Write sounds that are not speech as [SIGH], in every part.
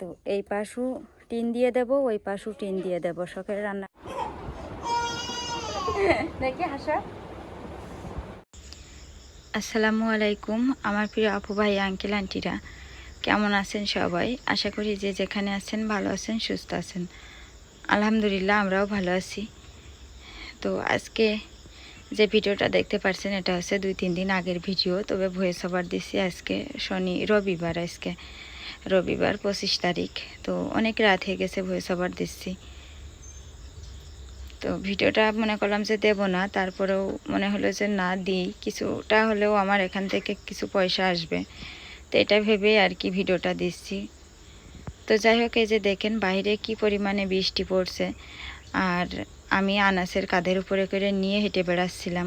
তো এই পাশু টিন দিয়ে দেব, ওই পাশু টিন দিয়ে দেব শখের রান্না। হাসা। আসসালামু আলাইকুম, আমার প্রিয় আপু ভাই, আঙ্কেল, আন্টিরা। কেমন আছেন সবাই? আশা করি যে যেখানে আছেন ভালো আছেন, সুস্থ আছেন। আলহামদুলিল্লাহ, আমরাও ভালো আছি। তো আজকে যে ভিডিওটা দেখতে পারছেন, এটা হচ্ছে দুই তিন দিন আগের ভিডিও। তবে ভয়েস ওভার দিছি আজকে শনি, রবিবার আজকে। রবিবার পঁচিশ তারিখ। তো অনেক রাত হয়ে গেছে ভয়েস ওভার দিচ্ছি। তো ভিডিওটা মনে করলাম যে দেবো না, তারপরেও মনে হলো যে না দিই। কিছুটা হলেও আমার এখান থেকে কিছু পয়সা আসবে। তো এটা ভেবেই আর কি ভিডিওটা দিচ্ছি। তো যাই হোক, এই যে দেখেন বাইরে কি পরিমাণে বৃষ্টি পড়ছে। আর আমি আনাসের কাঁধের উপরে করে নিয়ে হেঁটে বেড়াচ্ছিলাম।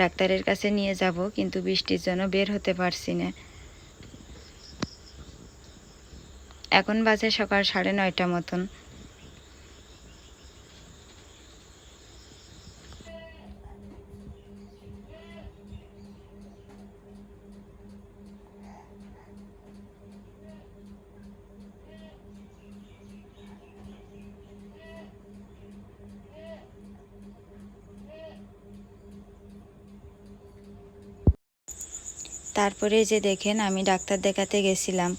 ডাক্তারের কাছে নিয়ে যাব, কিন্তু বৃষ্টির জন্য বের হতে পারছি না। এখন বাজে সকাল সাড়ে নয়টা মতন। তারপরে যে দেখেন আমি ডাক্তার দেখাতে গেছিলাম।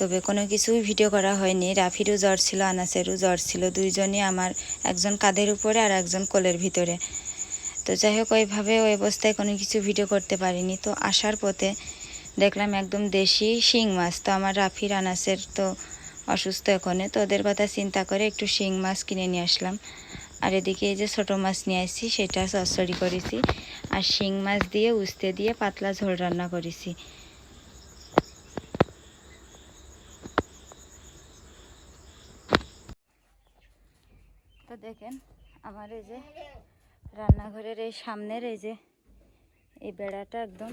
তবে কোনো কিছুই ভিডিও করা হয়নি। রাফিরও জ্বর ছিল, আনাসেরও জ্বর ছিল। দুইজনই আমার একজন কাঁধের উপরে আর একজন কোলের ভিতরে। তো যাই হোক, ওইভাবে ওই অবস্থায় কোনো কিছু ভিডিও করতে পারিনি। তো আসার পথে দেখলাম একদম দেশি শিং মাছ। তো আমার রাফির, আনাসের তো অসুস্থ এখনে। তো ওদের কথা চিন্তা করে একটু শিং মাছ কিনে নিয়ে আসলাম। আর এদিকে এই যে ছোটো মাছ নিয়ে আসছি, সেটা চচ্চড়ি করেছি। আর শিং মাছ দিয়ে উস্তে দিয়ে পাতলা ঝোল রান্না করেছি। তো দেখেন আমার এই যে রান্নাঘরের এই সামনের এই যে এই বেড়াটা একদম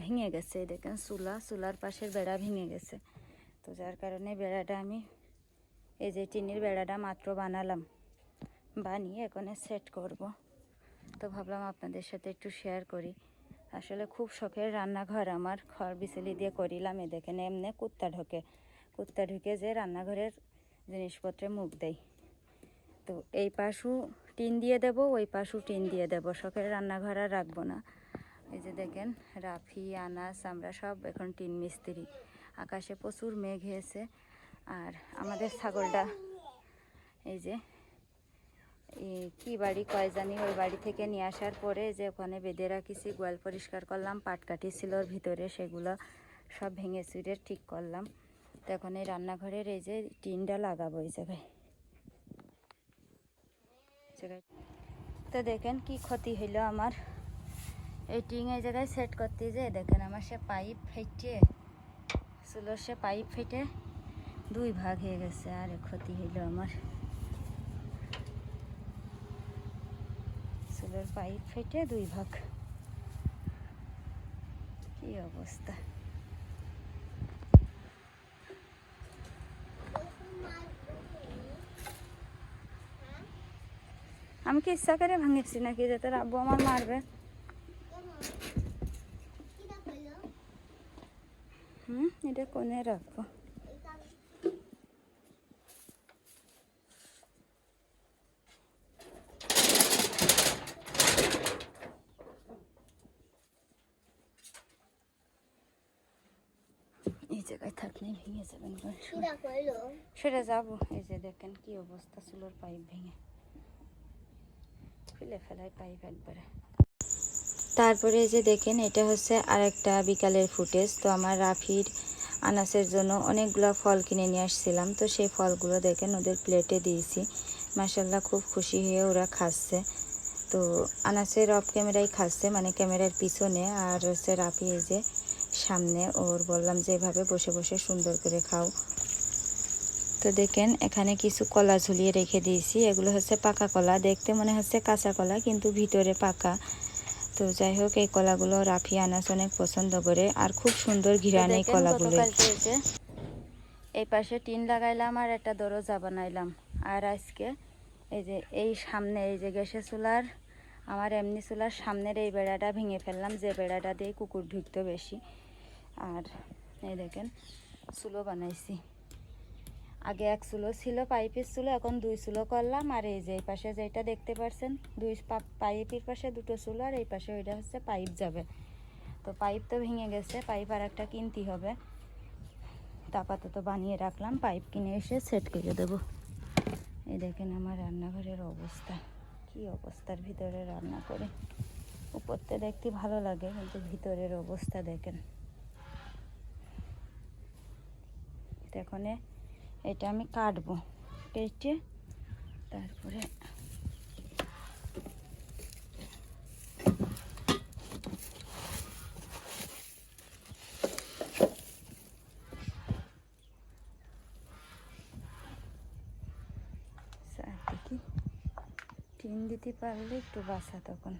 ভেঙে গেছে দেখেন চুলা, চুলার পাশের বেড়া ভেঙে গেছে। তো যার কারণে বেড়াটা আমি এই যে টিনের বেড়াটা মাত্র বানালাম, বানিয়ে এখানে সেট করব। তো ভাবলাম আপনাদের সাথে একটু শেয়ার করি। আসলে খুব শখের রান্নাঘর আমার, খড় বিচেলি দিয়ে করিলাম এ দেখেন এমনি কুত্তা ঢোকে। কুত্তা ঢুকে যে রান্নাঘরের জিনিসপত্রে মুখ দেয়। তো এই পাশু টিন দিয়ে দেব, ওই পাশু টিন দিয়ে দেব। শখের রান্নাঘর আর রাখব না। এই যে দেখেন, রাফি, আনাস, আমরা সব এখন টিন মিস্ত্রি। আকাশে প্রচুর মেঘ হয়েছে আর আমাদের ছাগলটা, এই যে কি বাড়ি, কয় জানি, ওই বাড়ি থেকে নিয়ে আসার পরে যে ওখানে বেঁধে রাখিছি, গোয়াল পরিষ্কার করলাম পাটকাঠি ছিল ওর ভিতরে, সেগুলো সব ভেঙে চুরে ঠিক করলাম। তো এখন এই রান্নাঘরের এই যে টিনটা লাগাবো এই জায়গায়। জায়গায়। তো দেখেন কি ক্ষতি হইল আমার। এই টিং এই জায়গায় সেট করতে যে, দেখেন আমার সে পাইপ ফেটে, চুলোর সে পাইপ ফেটে দুই ভাগ হয়ে গেছে, আর ক্ষতি হইল আমার। চুলোর পাইপ ফেটে দুই ভাগ। কি অবস্থা? আমি কি ইচ্ছা করে ভাঙিছি নাকি যে তোর আব্বু আমার মারবে? হুম এটা কোনে রাখব এই জায়গায় থাকলে ভেঙে যাবেন। সেটা যাব। এই যে দেখেন কি অবস্থা চুলোর পাইপ ভেঙে। খুলে ফেলাই পাইপ একবারে। তারপরে যে দেখেন, এটা হচ্ছে আরেকটা বিকালের ফুটেজ। তো আমার রাফির আনাসের জন্য অনেকগুলো ফল কিনে নিয়ে আসছিলাম। তো সেই ফলগুলো দেখেন, ওদের প্লেটে দিয়েছি। মাসাল্লাহ খুব খুশি হয়ে ওরা খাচ্ছে। তো আনাসের অফ ক্যামেরাই খাচ্ছে মানে ক্যামেরার পিছনে। আর হচ্ছে রাফি এই যে সামনে, ওর বললাম যে, এভাবে বসে বসে সুন্দর করে খাও। তো দেখেন এখানে কিছু কলা ঝুলিয়ে রেখে দিয়েছি। এগুলো হচ্ছে পাকা কলা দেখতে মনে হচ্ছে কাঁচা কলা কিন্তু ভিতরে পাকা। তো যাই হোক এই কলাগুলো রাফি আনাস অনেক পছন্দ করে আর খুব সুন্দর ঘিরান এই কলাগুলো এই পাশে টিন লাগাইলাম আর একটা দরজা বানাইলাম। আর আজকে এই যে এই সামনে এই যে গ্যাসের চুলার আমার এমনি চুলার সামনের এই বেড়াটা ভেঙে ফেললাম যে বেড়াটা দিয়ে কুকুর ঢুকতো বেশি। আর এই দেখেন চুলো বানাইছি। আগে এক চুলো ছিল পাইপের চুলো, এখন দুই চুলো করলাম। আর এই যে এই পাশে যেটা দেখতে পাচ্ছেন দুই পাইপের পাশে দুটো চুলো, আর এই পাশে ওইটা হচ্ছে পাইপ যাবে। তো পাইপ তো ভেঙে গেছে, পাইপ আর একটা কিনতে হবে। তো আপাতত বানিয়ে রাখলাম, পাইপ কিনে এসে সেট করে দেবো। এই দেখেন আমার রান্নাঘরের অবস্থা, কি অবস্থার ভিতরে রান্না করে। উপরতে দেখতে ভালো লাগে, কিন্তু ভিতরের অবস্থা দেখেন এ- এটা আমি কাটবো, কেটে তারপরে দেখি টিন দিতে পারলে একটু বাসা তখন।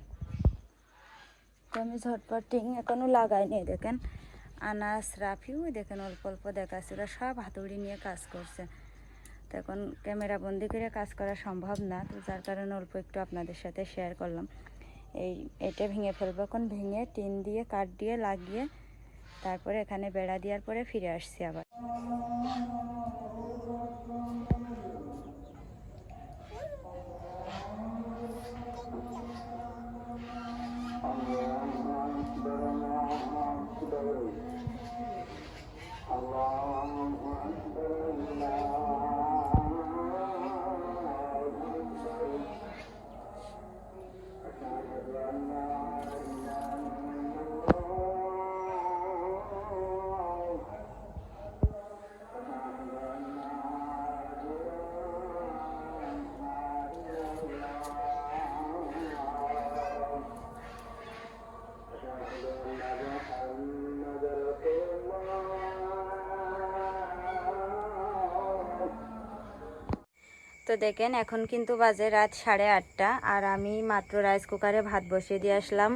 তো আমি ঝটপট টিন এখনও লাগাইনি, দেখেন। আনাস রাফিও দেখেন অল্প অল্প দেখাচ্ছে। সব হাতুড়ি নিয়ে কাজ করছে। তো এখন ক্যামেরা বন্দি করে কাজ করা সম্ভব না, তো যার কারণে অল্প একটু আপনাদের সাথে শেয়ার করলাম। এই, এটা ভেঙে ফেলব। এখন ভেঙে টিন দিয়ে, কাঠ দিয়ে লাগিয়ে, তারপরে এখানে বেড়া দেওয়ার পরে ফিরে আসছি আবার। তো দেখেন, এখন কিন্তু বাজে রাত সাড়ে আটটা আর আমি মাত্র রাইস কুকারে ভাত বসিয়ে দিয়ে আসলাম,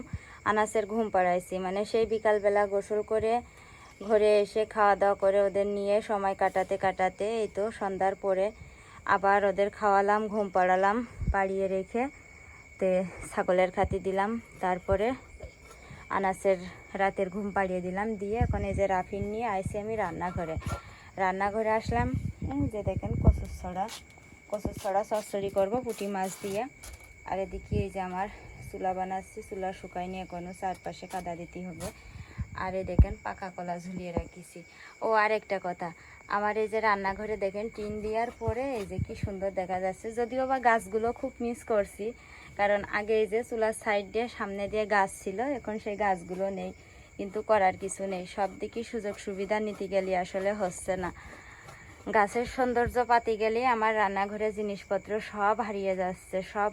আনাসের ঘুম পাড়াইছি। মানে সেই বিকালবেলা গোসল করে ঘরে এসে খাওয়া দাওয়া করে ওদের নিয়ে সময় কাটাতে কাটাতে এই তো সন্ধ্যার পরে আবার ওদের খাওয়ালাম, ঘুম পাড়ালাম, পাড়িয়ে রেখে তে ছাগলের খাতি দিলাম। তারপরে আনাসের রাতের ঘুম পাড়িয়ে দিলাম। দিয়ে এখন এই যে রাফিন নিয়ে আইসি আমি রান্নাঘরে। রান্নাঘরে আসলাম, এই যে দেখেন কচুর ছড়া। কচুর ছড়া চচ্চড়ি করব, পুঁটি মাছ দিয়ে। আর এদিকে এই যে আমার চুলা বানাচ্ছি, চুলা শুকাই নিয়ে কোনো চারপাশে কাদা দিতে হবে। আর এই দেখেন পাকা কলা ঝুলিয়ে রাখিছি। ও আর একটা কথা, আমার এই যে রান্নাঘরে দেখেন টিন দেওয়ার পরে এই যে কি সুন্দর দেখা যাচ্ছে। যদিও বা গাছগুলো খুব মিস করছি, কারণ আগে এই যে চুলার সাইড দিয়ে, সামনে দিয়ে গাছ ছিল, এখন সেই গাছগুলো নেই, কিন্তু করার কিছু নেই। সব দিকে সুযোগ সুবিধা নিতে গেলে আসলে হচ্ছে না। গাছের সৌন্দর্য পাতি গেলে আমার রান্নাঘরের জিনিসপত্র সব হারিয়ে যাচ্ছে, সব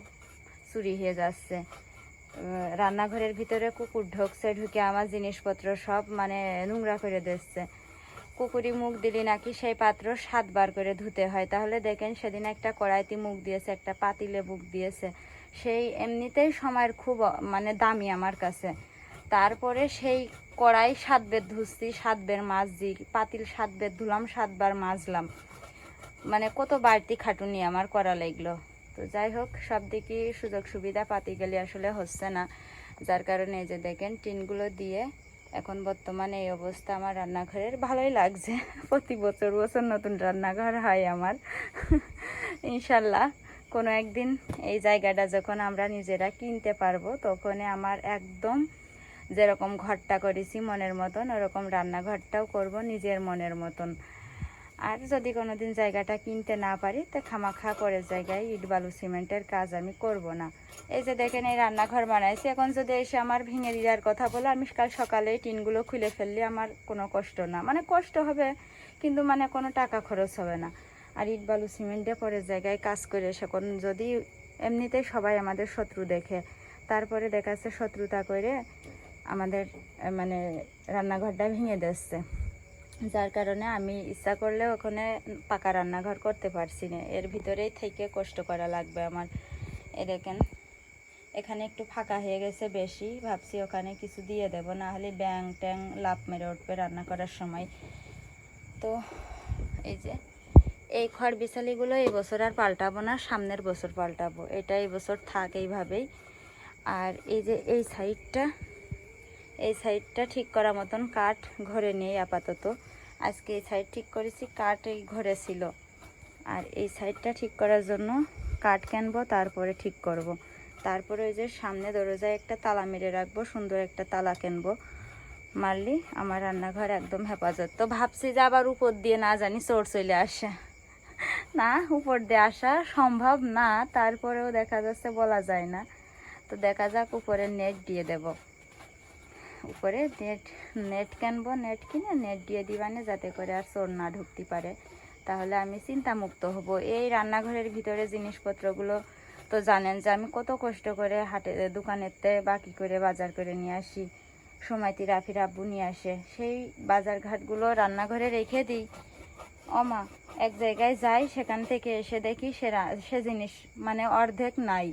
চুরি হয়ে যাচ্ছে। রান্নাঘরের ভিতরে কুকুর ঢুকছে, ঢুকে আমার জিনিসপত্র সব মানে নোংরা করে দিচ্ছে। কুকুরি মুখ দিলে নাকি সেই পাত্র সাতবার করে ধুতে হয়। তাহলে দেখেন সেদিন একটা কড়াইতে মুখ দিয়েছে, একটা পাতিলে মুখ দিয়েছে। সেই এমনিতেই সময়ের খুব মানে দামি আমার কাছে। তারপরে সেই কড়াই সাত বের ধুচ্ছি, সাত বের মাজছি, পাতিল সাত বের ধুলাম সাতবার মাজলাম। মানে কত বাড়তি খাটুনি আমার করা লাগল। তো যাই হোক, সব দিকে সুযোগ সুবিধা পাতি গেলে আসলে হচ্ছে না। যার কারণে এই যে দেখেন, টিনগুলো দিয়ে এখন বর্তমানে এই অবস্থা আমার রান্নাঘরের ভালোই লাগছে। [LAUGHS] প্রতি বছর বছর নতুন রান্নাঘর হয় আমার। [LAUGHS] ইনশাল্লাহ, কোনো একদিন এই জায়গাটা যখন আমরা নিজেরা কিনতে পারব, তখনই আমার একদম যেরকম ঘরটা করেছি মনের মতন, ওরকম রান্নাঘরটাও করব নিজের মনের মতন। আর যদি কোনোদিন জায়গাটা কিনতে না পারি, তো খামাখা করে জায়গায় ইট বালু সিমেন্টের কাজ আমি করব না। এই যে দেখেন, এই রান্নাঘর বানাইছি। এখন যদি এসে আমার ভেঙে দেওয়ার কথা বলে, আমি কাল সকালে টিনগুলো খুলে ফেললে আমার কোনো কষ্ট না। মানে কষ্ট হবে, কিন্তু মানে কোনো টাকা খরচ হবে না। আর ইট বালু সিমেন্টে পরের জায়গায় কাজ করে সেখন যদি এমনিতেই সবাই আমাদের শত্রু দেখে, তারপরে দেখাচ্ছে শত্রুতা করে আমাদের মানে রান্নাঘরটা ভেঙে দিচ্ছে যার কারণে আমি ইচ্ছা করলে ওখানে পাকা রান্নাঘর করতে পারছি না। এর ভিতরেই থেকে কষ্ট করা লাগবে আমার। এ দেখেন, এখানে একটু ফাঁকা হয়ে গেছে বেশি। ভাবছি ওখানে কিছু দিয়ে দেব, না হলে ব্যাং ট্যাং লাভ মেরে উঠবে রান্না করার সময়। তো এই যে, এই খড় বিছালিগুলো এই বছর আর পাল্টাবো না, সামনের বছর পাল্টাবো। এটা এই বছর থাক এইভাবেই। আর এই যে এই সাইডটা এই সাইডটা ঠিক করার মতন কাঠ ঘরে নেই আপাতত। আজকে এই সাইড ঠিক করেছি কাঠ এই ঘরে ছিল। আর এই সাইডটা ঠিক করার জন্য কাঠ কিনবো, তারপরে ঠিক করব। তারপরে ওই যে সামনে দরজায় একটা তালা মেরে রাখব, সুন্দর একটা তালা কিনবো। মারলি, আমার রান্নাঘর একদম হেফাজত। তো ভাবছি যে আবার উপর দিয়ে না জানি চোর চলে আসে। না, উপর দিয়ে আসা সম্ভব না, তারপরেও দেখা যাচ্ছে বলা যায় না। তো দেখা যাক উপরে নেট দিয়ে দেব। উপরে নেট নেট কিনবো, নেট কিনে নেট দিয়ে দিবানে যাতে করে আর চোর না ঢুকতে পারে। তাহলে আমি চিন্তামুক্ত হব। এই রান্নাঘরের ভিতরে জিনিসপত্রগুলো তো জানেন যে আমি কত কষ্ট করে হাটে, দোকানেতে বাকি করে বাজার করে নিয়ে আসি। সময়তি রাফির আব্বু নিয়ে আসে। সেই বাজার ঘাটগুলো রান্নাঘরে রেখে দিই। অমা এক জায়গায় যাই, সেখান থেকে এসে দেখি সে সে জিনিস মানে অর্ধেক নাই।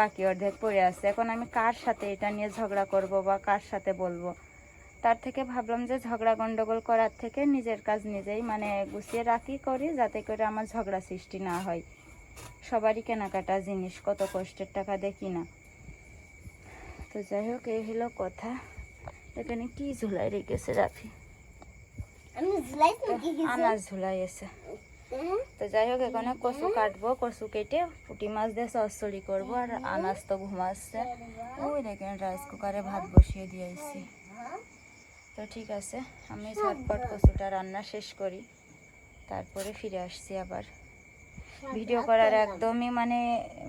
বাকি অর্ধেক পড়ে আছে। এখন আমি কার সাথে এটা নিয়ে ঝগড়া করব বা কার সাথে বলব? তার থেকে ভাবলাম যে ঝগড়া গন্ডগোল করার থেকে নিজের কাজ নিজেই মানে গুছিয়ে রাখি করি যাতে করে আমার ঝগড়া সৃষ্টি না হয়। সবারই কেনাকাটা জিনিস কত কষ্টের টাকা দেখি না। তো যাই হোক এই হলো কথা। এখানে কি ঝুলাই রেখেছে রাফি? কিছু আনাজ ঝুলাই হ্যাঁ? তো যাই হোক এখানে কচু কাটবো, কচু কেটে পুঁটি মাছ দিয়ে চচ্চড়ি করব আর আনাজ তো ঘুমাচ্ছে ওই দেখেন রাইস কুকারে ভাত বসিয়ে দিয়েছি তো ঠিক আছে, আমি ঝটপট কচুটা রান্না শেষ করি। তারপরে ফিরে আসছি আবার। ভিডিও করার একদমই মানে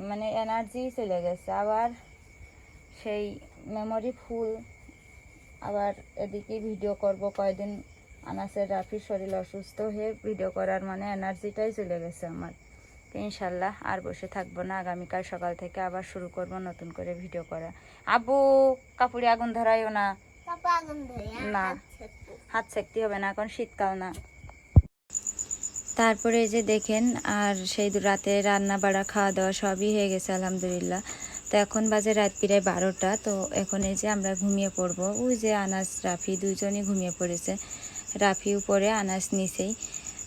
মানে এনার্জি চলে গেছে। আবার সেই মেমরি ফুল আবার এদিকে ভিডিও করব কয়দিন আনাসের রাফির শরীর অসুস্থ হয়ে ভিডিও করার মানে এনার্জিটাই চলে গেছে আমার। তো ইনশাল্লাহ আর বসে থাকব না। আগামীকাল সকাল থেকে আবার শুরু করব নতুন করে ভিডিও করা। আবু কাপড়ে আগুন ধরাইও না। না। হাত সেকতে হবে না এখন শীতকাল না। তারপরে এই যে দেখেন আর সেই দু- রাতে রান্না বাড়া খাওয়া দাওয়া সবই হয়ে গেছে আলহামদুলিল্লাহ। তো এখন বাজে রাত প্রায় বারোটা। তো এখন এই যে আমরা ঘুমিয়ে পড়ব। ওই যে আনাস রাফি দুজনই ঘুমিয়ে পড়েছে। রাফি উপরে, আনাস নিচেই।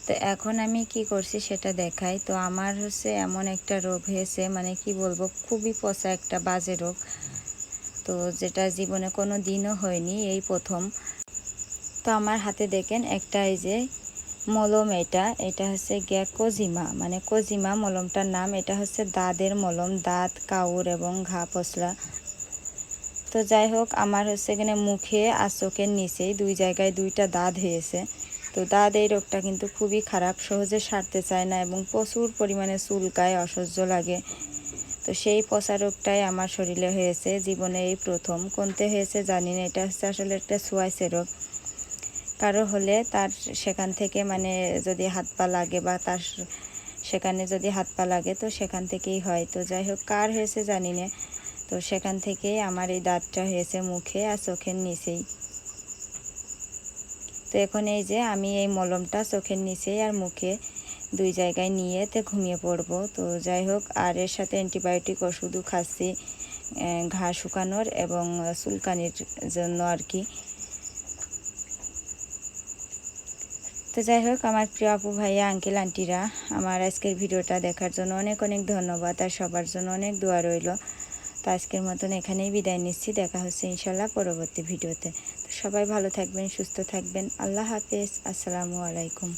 তো এখন আমি কি করছি সেটা দেখাই। তো আমার হচ্ছে এমন একটা রোগ হয়েছে মানে কি বলব, খুবই পচা একটা বাজে রোগ। তো যেটা জীবনে কোনো দিনও হয়নি এই প্রথম। তো আমার হাতে দেখেন একটা এই যে মলম এটা এটা হচ্ছে গিয়া কোজিমা মানে কোজিমা মলমটার নাম, এটা হচ্ছে দাঁতের মলম, দাঁত, কাউর এবং ঘা পশলা তো যাই হোক, আমার হচ্ছে এখানে মুখে আর চোখের নিচেই দুই জায়গায় দুইটা দাঁত হয়েছে। তো দাঁত এই রোগটা কিন্তু খুবই খারাপ, সহজে সারতে চায় না এবং প্রচুর পরিমাণে চুলকায়, অসহ্য লাগে। তো সেই পচা রোগটাই আমার শরীরে হয়েছে, জীবনে এই প্রথম। কোনতে হয়েছে জানি না, এটা হচ্ছে আসলে একটা সোয়াইসে রোগ। কারও হলে তার সেখান থেকে মানে যদি হাত পা লাগে বা তার সেখানে যদি হাত পা লাগে, তো সেখান থেকেই হয়। তো যাই হোক, কার হয়েছে জানি না। তো সেখান থেকেই আমার এই দাঁতটা হয়েছে মুখে আর চোখের নিচেই। তো এখন এই যে আমি এই মলমটা চোখের নিচেই আর মুখে দুই জায়গায় নিয়ে তে ঘুমিয়ে পড়ব। তো যাই হোক, আর এর সাথে অ্যান্টিবায়োটিক ওষুধও খাচ্ছি ঘা শুকানোর এবং চুলকানির জন্য আর কি। তো যাই হোক, আমার প্রিয় আপু ভাইয়া, আঙ্কেল, আন্টিরা, আমার আজকের ভিডিওটা দেখার জন্য অনেক অনেক ধন্যবাদ আর সবার জন্য অনেক দোয়া রইল। তো আজকের মতন এখানেই বিদায় নিচ্ছি। দেখা হচ্ছে ইনশাল্লাহ পরবর্তী ভিডিওতে। তো সবাই ভালো থাকবেন, সুস্থ থাকবেন। আল্লাহ হাফেজ। আসসালামু আলাইকুম।